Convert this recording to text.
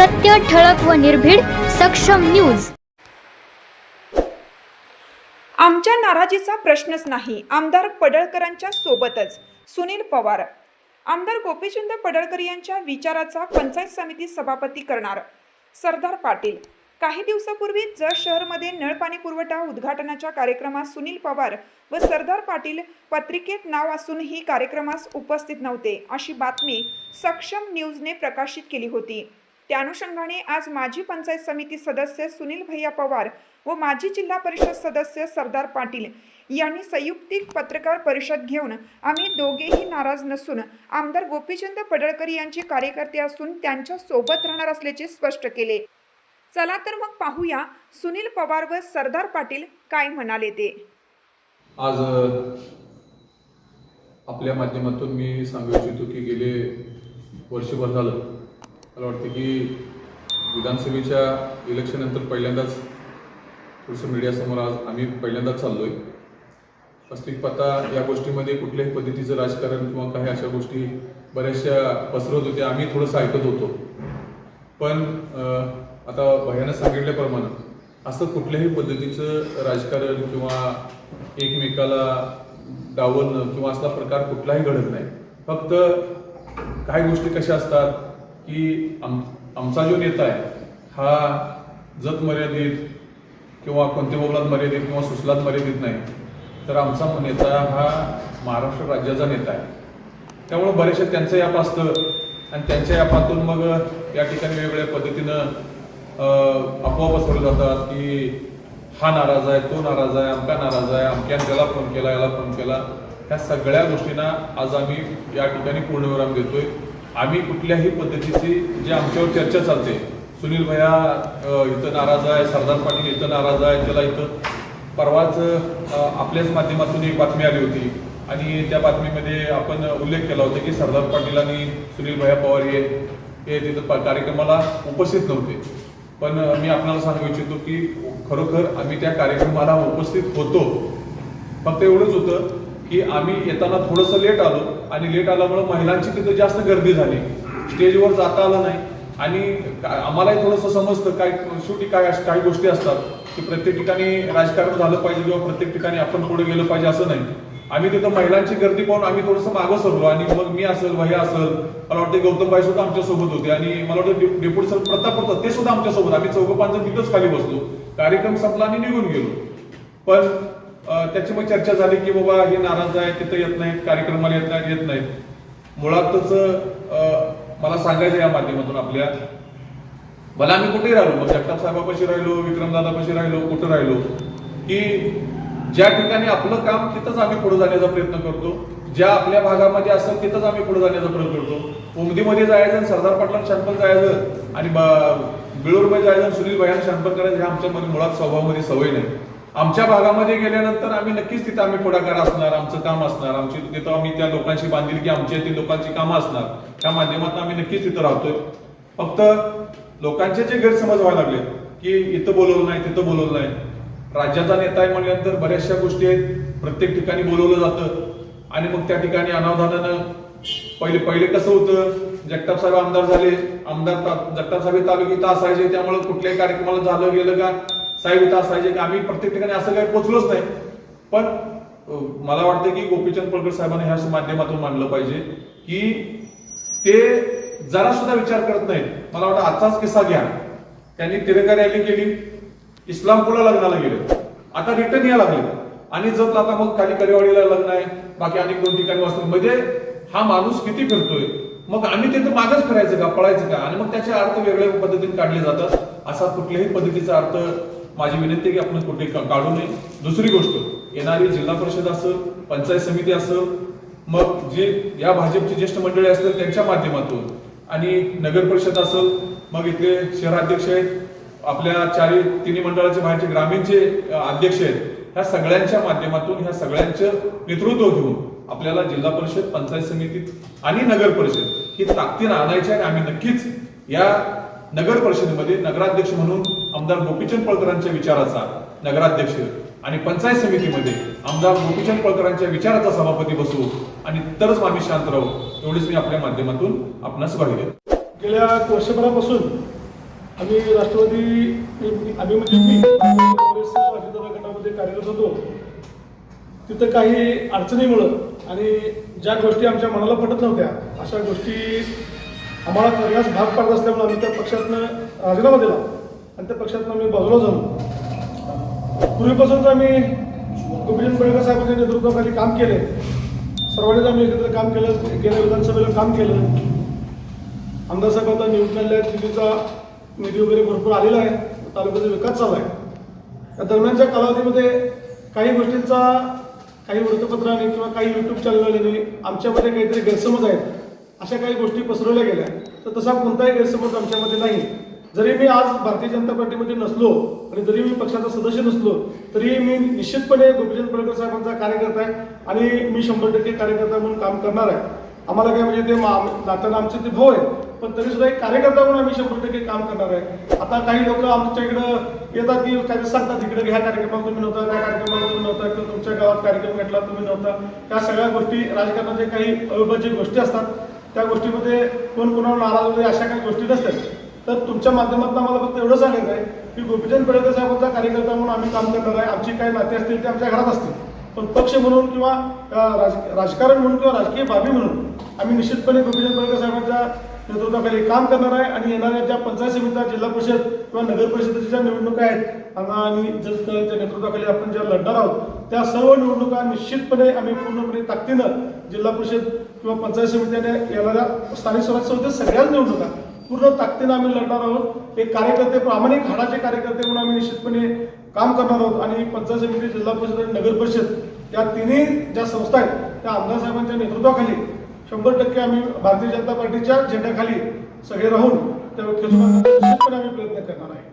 सत्य ठळक व निर्भीड सक्षम न्यूज. आमच्या नाराजीचा प्रश्नच नाही आमदार पडळकरांच्या सोबतच. सुनील पवार आमदार गोपीचंद पडळकर यांच्या विचाराचा पंचायत समिती सभापती करणार. सरदार पाटील काही दिवसापूर्वी जत शहरमध्ये नळपाणी पुरवठा उद्घाटनाच्या कार्यक्रमात सुनील पवार व सरदार पाटील पत्रिकेत नाव असूनही कार्यक्रमास उपस्थित नव्हते अशी बातमी सक्षम न्यूजने प्रकाशित केली होती. त्या अनुषंगाने आज माजी पंचायत समिती सदस्य सुनील भैया पवार व माजी जिल्हा परिषद सदस्य सरदार पाटील यांनी संयुक्तिक पत्रकार परिषद घेऊन आम्ही दोघेही नाराज नसून आमदार गोपीचंद पडळकर यांचे कार्यकर्ते असून त्यांच्यासोबत राहणार असल्याचे स्पष्ट केले. चला तर मग पाहूया सुनील पवार व सरदार पाटील काय म्हणाले ते. आज आपल्या माध्यमातून मी सांगू इच्छितो की गेले वर्षभर झालं मला वाटतं की विधानसभेच्या इलेक्शननंतर पहिल्यांदाच थोडंसं मीडियासमोर आज आम्ही पहिल्यांदाच चाललो आहे वास्तविक पत्ता या गोष्टीमध्ये कुठल्याही पद्धतीचं राजकारण किंवा काही अशा गोष्टी बऱ्याचशा पसरत होत्या आम्ही थोडंसं ऐकत होतो. पण आता भयानं सांगितल्याप्रमाणे असं कुठल्याही पद्धतीचं राजकारण किंवा एकमेकाला डावलणं किंवा असला प्रकार कुठलाही घडत नाही. फक्त काही गोष्टी कशा असतात की आम आमचा जो नेता आहे हा जत मर्यादित किंवा कोणत्या बोबलात मर्यादित किंवा सुसलात मर्यादित नाही तर आमचा नेता हा महाराष्ट्र राज्याचा नेता आहे. त्यामुळं बरेचसे त्यांचं ॲप असतं आणि त्यांच्या ॲपातून मग या ठिकाणी वेगवेगळ्या पद्धतीनं अफवा पसरवल्या जातात की हा नाराज आहे तो नाराज आहे अमका नाराज आहे अमक्याने त्याला फोन केला याला फोन केला ह्या सगळ्या गोष्टींना आज आम्ही या ठिकाणी पूर्णविराम देतोय. आम्ही कुठल्याही पद्धतीची जे आमच्यावर चर्चा चालते सुनील भैया इथं नाराज आहे सरदार पाटील इथं नाराज आहे त्याला इथं परवाच आपल्याच माध्यमातून एक बातमी आली होती. आणि त्या बातमीमध्ये आपण उल्लेख केला होता की सरदार पाटील आणि सुनील भैया पवार हे हे तिथं कार्यक्रमाला उपस्थित नव्हते. पण मी आपल्याला सांगू इच्छितो की खरोखर आम्ही त्या कार्यक्रमाला उपस्थित होतो. फक्त एवढंच होतं की आम्ही येताना थोडंसं लेट आलो आणि लेट आल्यामुळे महिलांची तिथं जास्त गर्दी झाली. स्टेजवर जाता आलं नाही. आणि आम्हालाही थोडंसं समजतं काय शेवटी काय काही गोष्टी असतात की प्रत्येक ठिकाणी राजकारण झालं पाहिजे किंवा प्रत्येक ठिकाणी आपण पुढे गेलं पाहिजे असं नाही. आम्ही तिथं महिलांची गर्दी पाहून आम्ही थोडंसं मागं सरलो आणि मग मी असेल भैया असेल मला वाटतं गौतमबाई सुद्धा आमच्यासोबत होते आणि मला वाटतं डेप्युटी सर प्रताप प्रताप ते सुद्धा आमच्यासोबत आम्ही चौघं पाच तिथंच खाली बसलो. कार्यक्रम संपला आणि निघून गेलो. पण त्याची मग चर्चा झाली की बाबा हे नाराज आहे तिथं येत नाहीत कार्यक्रमाला येत नाहीत येत नाहीत. मुळातच मला सांगायचं या माध्यमातून आपल्या. मला आम्ही कुठेही राहिलो? मग जगताप साहेबापाशी राहिलो विक्रमदादापाशी राहिलो कुठं राहिलो? की ज्या ठिकाणी आपलं काम तिथंच आम्ही पुढे जाण्याचा प्रयत्न करतो. ज्या आपल्या भागामध्ये असेल तिथंच आम्ही पुढे जाण्याचा प्रयत्न करतो. उमदीमध्ये जायचं आणि सरदार पाटलां शांतपण जायचं आणि बिळूरमध्ये जायचं सुनील भयान शांतपण करायचं हे आमच्यामध्ये मुळात स्वभावामध्ये सवय नाही. आमच्या भागामध्ये गेल्यानंतर आम्ही नक्कीच तिथं आम्ही पुढाकार असणार आमचं काम असणार. आमची तिथं आम्ही त्या लोकांशी बांधील की आमच्या येथील लोकांची कामं असणार. त्या माध्यमातून आम्ही नक्कीच तिथं राहतोय. फक्त लोकांचे जे गैरसमज व्हायला लागले की इथं बोलवलं नाही तिथं बोलवलं नाही. राज्याचा नेता आहे म्हणल्यानंतर बऱ्याचशा गोष्टी आहेत. प्रत्येक ठिकाणी बोलवलं जातं. आणि मग त्या ठिकाणी अनावधानानं पहिले पहिले कसं होतं? जगताप साहेब आमदार झाले. आमदार जगताप साहेब तालुक्यात असायचे. त्यामुळे कुठल्याही कार्यक्रमाला झालं गेलं का? साहेब इथं असायचे का आम्ही प्रत्येक ठिकाणी असं काही पोचलोच नाही. पण मला वाटतं की गोपीचंद पडकर साहेबांनी ह्या माध्यमातून मांडलं पाहिजे की ते जरा सुद्धा विचार करत नाहीत. मला वाटतं आजचाच किस्सा घ्या. त्यांनी तिरंगा रॅली केली इस्लामपूरला लग्नाला गेले. आता रिटर्न या लागले. आणि जर आता मग खाली करेवाडीला लग्न आहे बाकी अनेक दोन ठिकाणी वाचतो म्हणजे हा माणूस किती फिरतोय? मग आम्ही तिथं मागच फिरायचं का पळायचं का? आणि मग त्याचे अर्थ वेगळ्या पद्धतीने काढले जातात. असा कुठल्याही पद्धतीचा अर्थ माझी विनंती आहे की आपण कुठे काढू नये. दुसरी गोष्ट येणारी जिल्हा परिषद असं पंचायत समिती असं मग जे या भाजपची ज्येष्ठ मंडळी असतील त्यांच्या माध्यमातून आणि नगर परिषद असेल मग इथले शहराध्यक्ष आहेत आपल्या चारी तिन्ही मंडळाचे बाहेरचे ग्रामीणचे अध्यक्ष आहेत ह्या सगळ्यांच्या माध्यमातून ह्या सगळ्यांचं नेतृत्व घेऊन आपल्याला जिल्हा परिषद पंचायत समितीत आणि नगर परिषद ही ताकदीनं आणायची आहे आणि आम्ही नक्कीच या नगर परिषदेमध्ये नगराध्यक्ष म्हणून आमदार गोपीचंद पळकरांच्या विचाराचा नगराध्यक्ष आणि पंचायत समितीमध्ये आमदार गोपीचंद पळकरांच्या विचाराचा सभापती बसू आणि तरच आम्ही शांत राहू एवढीच मी आपल्या माध्यमातून आपणास ग्वाही गेल्या वर्षभरापासून आम्ही राष्ट्रवादी आम्ही म्हणजे मी काँग्रेस गटामध्ये कार्यरत होतो. तिथं काही अडचणीमुळं आणि ज्या गोष्टी आमच्या मनाला पटत नव्हत्या अशा गोष्टी आम्हाला करण्यास भाग पाडत असल्यामुळे आम्ही त्या पक्षातनं राजीनामा दिला. आणि त्या पक्षातनं मी बाजूला झालो पूर्वीपासून आम्ही गोपीचंद पडळकर साहेबांच्या नेतृत्वाखाली काम केले. सर्वांनीच आम्ही एकत्र काम केलं गेल्या विधानसभेला काम केलं. आमदार साहेब आता निवडून आले आहेत निधीचा निधी वगैरे भरपूर आलेला आहे तालुक्याचा विकास चालू आहे. या दरम्यानच्या कालावधीमध्ये काही गोष्टींचा काही वृत्तपत्राने किंवा काही यूट्यूब चॅनलवाल्याने आमच्यामध्ये काहीतरी गैरसमज आहेत अशा काही गोष्टी पसरवल्या गेल्या. तर तसा कोणताही गैरसमज आमच्यामध्ये नाही. जरी मी आज भारतीय जनता पार्टीमध्ये नसलो आणि जरी मी पक्षाचा सदस्य नसलो तरी मी निश्चितपणे गोपीचंद पडळकर साहेबांचा कार्यकर्ता आहे आणि मी शंभर टक्के कार्यकर्ता म्हणून काम करणार आहे. आम्हाला काय म्हणजे ते मा- आमचे ते भाऊ आहेत पण तरी सुद्धा एक कार्यकर्ता म्हणून आम्ही शंभर टक्के काम करणार आहे. आता काही लोक आमच्या इकडं येतात की काय सांगतात इकडे ह्या कार्यक्रमात तुम्ही नव्हता त्या कार्यक्रमात तुम्ही नव्हता किंवा तुमच्या गावात कार्यक्रम घेतला तुम्ही नव्हता. त्या सगळ्या गोष्टी राजकारणाच्या काही अविभाज्य गोष्टी असतात. त्या गोष्टीमध्ये कोण कोणावर नाराज वगैरे अशा काही गोष्टी नसतात. तर तुमच्या माध्यमातून आम्हाला फक्त एवढं सांगायचं आहे की गोपीचंद पडळकर साहेबांचा कार्यकर्ता म्हणून आम्ही काम करणार आहे. आमची काही नाते असतील ते आमच्या घरात असतील. पण पक्ष म्हणून किंवा राज- राजकारण म्हणून किंवा राजकीय बाबी म्हणून आम्ही निश्चितपणे गोपीचंद पडळकर साहेबांच्या नेतृत्वाखाली काम करणार आहे आणि येणाऱ्या ज्या पंचायत समित्या जिल्हा परिषद किंवा नगर परिषदेच्या ज्या निवडणुका आहेत आणि- आणि जर नेतृत्वाखाली आपण ज्या लढणार आहोत त्या सर्व निवडणुका निश्चितपणे आम्ही पूर्णपणे ताकदीनं जिल्हा परिषद किंवा पंचायत समित्याने येणाऱ्या स्थानिक स्वराज्य संस्थेत सगळ्याच निवडणुका पूर्ण ताकदीनं आम्ही लढणार आहोत. एक कार्यकर्ते प्रामाणिक हाडाचे कार्यकर्ते म्हणून आम्ही निश्चितपणे काम करणार आहोत. आणि पंचायत समिती जिल्हा परिषद आणि नगर परिषद या तिन्ही ज्या संस्था आहेत त्या आमदार साहेबांच्या नेतृत्वाखाली शंभर टक्के आम्ही भारतीय जनता पार्टीच्या झेंड्याखाली सगळे राहून त्या निश्चितपणे आम्ही प्रयत्न करणार आहे.